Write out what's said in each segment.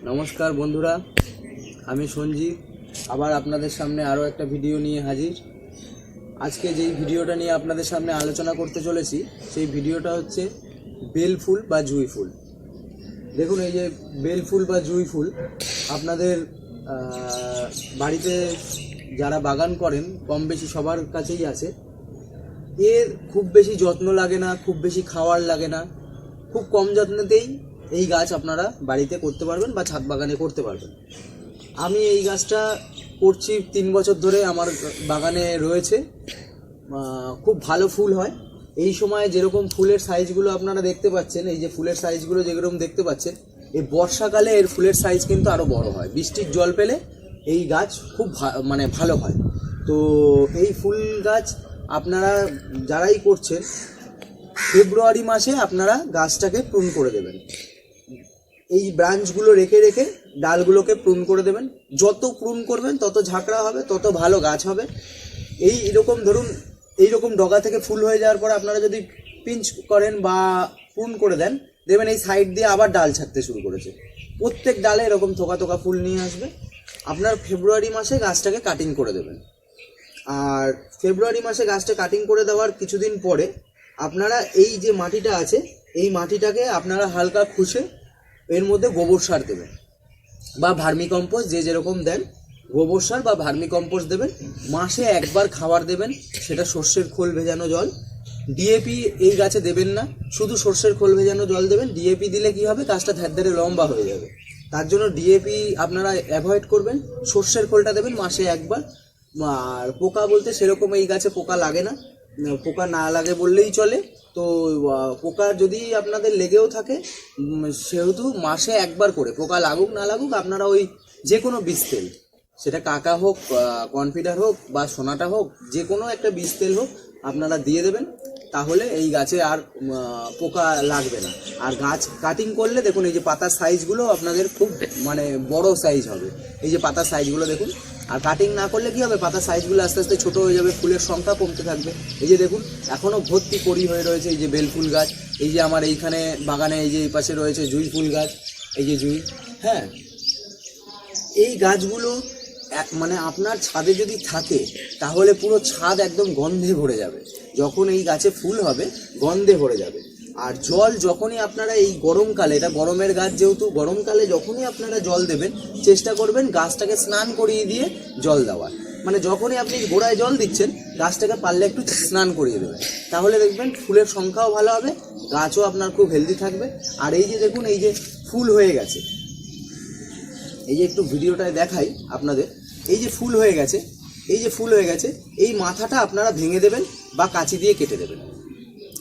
নমস্কার বন্ধুরা, আমি সঞ্জীব। আবার আপনাদের সামনে আরও একটা ভিডিও নিয়ে হাজির। আজকে যেই ভিডিওটা নিয়ে আপনাদের সামনে আলোচনা করতে চলেছি, সেই ভিডিওটা হচ্ছে বেল ফুল বা জুঁই ফুল। দেখুন, এই যে বেল ফুল বা জুঁই ফুল, আপনাদের বাড়িতে যারা বাগান করেন কম বেশি সবার কাছেই আছে। এর খুব বেশি যত্ন লাগে না, খুব বেশি খাওয়ার লাগে না। খুব কম যত্নতেই এই গাছ আপনারা বাড়িতে করতে পারবেন বা ছাদ বাগানে করতে পারবেন। আমি এই গাছটা করছি তিন বছর ধরে আমার বাগানে রয়েছে। খুব ভালো ফুল হয়। এই সময় যেরকম ফুলের সাইজগুলো আপনারা দেখতে পাচ্ছেন, এই যে ফুলের সাইজগুলো যেরকম দেখতে পাচ্ছেন, এই বর্ষাকালে এর ফুলের সাইজ কিন্তু আরও বড় হয়। বৃষ্টির জল পেলে এই গাছ খুব মানে ভালো হয়। তো এই ফুল গাছ আপনারা যারাই করছেন, ফেব্রুয়ারি মাসে আপনারা গাছটাকে প্রুন করে দেবেন। এই ব্রাঞ্চগুলো রেখে রেখে ডালগুলোকে প্রুন করে দেবেন। যত প্রুন করবেন, তত ঝাঁকড়া হবে, তত ভালো গাছ হবে। এই এরকম ধরুন এইরকম ডগা থেকে ফুল হয়ে যাওয়ার পর আপনারা যদি পিঞ্চ করেন বা প্রুন করে দেন, দেখবেন এই সাইড দিয়ে আবার ডাল ছাড়তে শুরু করেছে। প্রত্যেক ডালে এরকম থোকা থোকা ফুল নিয়ে আসবে। আপনার ফেব্রুয়ারি মাসে গাছটাকে কাটিং করে দেবেন। আর ফেব্রুয়ারি মাসে গাছটা কাটিং করে দেওয়ার কিছুদিন পরে আপনারা এই যে মাটিটা আছে, এই মাটিটাকে আপনারা হালকা খুশে এর মধ্যে গোবর সার দেবেন। বা ভার্মি কম্পোস্ট যে যেরকম দেন, গোবর সার বা ভার্মি কম্পোস্ট দেবেন। মাসে একবার খাবার দেবেন, সেটা সর্ষের খোল ভেজানো জল। ডিএপি এই গাছে দেবেন না, শুধু সর্ষের খোল ভেজানো জল দেবেন। ডিএপি দিলে কি হবে? গাছটা ধ্যার ধারে লম্বা হয়ে যাবে। তার জন্য ডিএপি আপনারা অ্যাভয়েড করবেন। সর্ষের খোলটা দেবেন মাসে একবার। আর পোকা বলতে সেরকম এই গাছে পোকা লাগে না। পোকা না লাগে বললেই চলে। তো পোকা যদি আপনাদের লেগেও থাকে সেহেতু মাসে একবার করে। পোকা লাগুক, না লাগুক, আপনারা ওই যে কোনো বীজ তেল। সেটা কাকা হোক কনফিডার হোক, বা সোনাটা হোক যে কোনো একটা বীজ তেল হোক, আপনারা দিয়ে দেবেন। তাহলে এই গাছে আর পোকা লাগবে না। আর গাছ কাটিং করলে দেখুন, এই যে পাতার সাইজগুলো আপনাদের খুব মানে বড় সাইজ হবে। এই যে পাতার সাইজগুলো দেখুন আর কাটিং না করলে কি হবে? পাতার সাইজগুলো আস্তে আস্তে ছোট হয়ে যাবে, ফুলের সংখ্যা কমতে থাকবে। এই যে দেখুন এখনও ভর্তি করি হয়ে রয়েছে এই যে বেল ফুল গাছ, এই যে আমার এইখানে বাগানে এই যে এই পাশে রয়েছে জুঁই ফুল গাছ, এই যে জুঁই হ্যাঁ? এই গাছগুলো মানে আপনার ছাদে যদি থাকে, তাহলে পুরো ছাদ একদম গন্ধে ভরে যাবে। যখন এই গাছে ফুল হবে, গন্ধে ভরে যাবে। আর জল যখনই আপনারা এই গরমকালে, এটা গরমের গাছ যেহেতু, গরমকালে যখনই আপনারা জল দেবেন, চেষ্টা করবেন গাছটাকে স্নান করিয়ে দিয়ে জল দেওয়ার। মানে যখনই আপনি গোড়ায় জল দিচ্ছেন, গাছটাকে পারলে একটু স্নান করিয়ে দেবেন। তাহলে দেখবেন ফুলের সংখ্যাও ভালো হবে, গাছও আপনার খুব হেলদি থাকবে। আর এই যে দেখুন, এই যে ফুল হয়ে গেছে। এই যে একটু ভিডিওটায় দেখাই আপনাদের। এই যে ফুল হয়ে গেছে, এই যে ফুল হয়ে গেছে, এই মাথাটা আপনারা ভেঙে দেবেন বা কাঁচি দিয়ে কেটে দেবেন।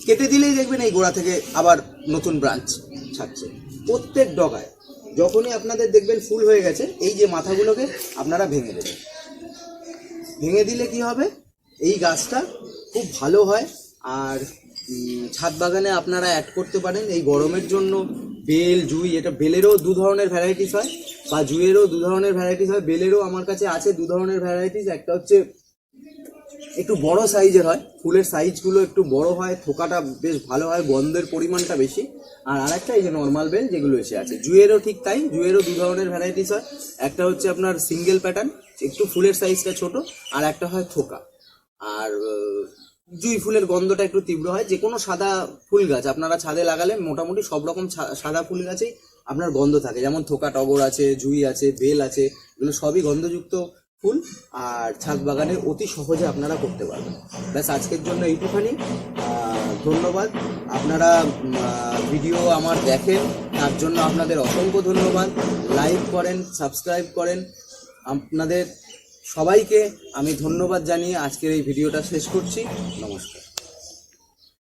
কেটে দিলেই দেখবেন এই গোড়া থেকে আবার নতুন ব্রাঞ্চ ছাড়ছে। প্রত্যেক ডগায় যখনই আপনাদের দেখবেন ফুল হয়ে গেছে, এই যে মাথাগুলোকে আপনারা ভেঙে দেবেন। ভেঙে দিলে কি হবে? এই গাছটা খুব ভালো হয় আর ছাদ বাগানে আপনারা অ্যাড করতে পারেন। এই গরমের জন্য বেল, জুই, এটা বেলেরও দু ধরনের ভ্যারাইটিস হয় বা জুইয়েরও দু ধরনের ভ্যারাইটিস হয়। বেলেরও আমার কাছে আছে দু ধরনের ভ্যারাইটিস একটা হচ্ছে একটু বড় সাইজের হয়, ফুলের সাইজগুলো একটু বড় হয়, থোকাটা বেশ ভালো হয় গন্ধের পরিমাণটা বেশি। আর আরেকটা এই যে নর্মাল বেল যেগুলো এসে আছে, জুয়েরও ঠিক তাই, জুয়েরও দু ধরনের ভ্যারাইটিস হয়। একটা হচ্ছে আপনার সিঙ্গেল প্যাটার্ন একটু ফুলের সাইজটা ছোট, আর একটা হয় থোকা। আর জুই ফুলের গন্ধটা একটু তীব্র হয় যে কোনো সাদা ফুল গাছ, আপনারা ছাদে লাগালে মোটামুটি সব রকম সাদা ফুল গাছেই আপনার গন্ধ থাকে। যেমন থোকা টগর আছে, জুই আছে, বেল আছে, এগুলো সবই গন্ধযুক্ত ফুল আর ছাদ বাগানে অতি সহজে আপনারা করতে পারবেন। ব্যাস, আজকের জন্য এইটুখানি। ধন্যবাদ। আপনারা ভিডিও আমার দেখেন, তার জন্য আপনাদের অসংখ্য ধন্যবাদ। লাইক করেন, সাবস্ক্রাইব করেন। আপনাদের সবাইকে আমি ধন্যবাদ জানিয়ে আজকের এই ভিডিওটা শেষ করছি। নমস্কার।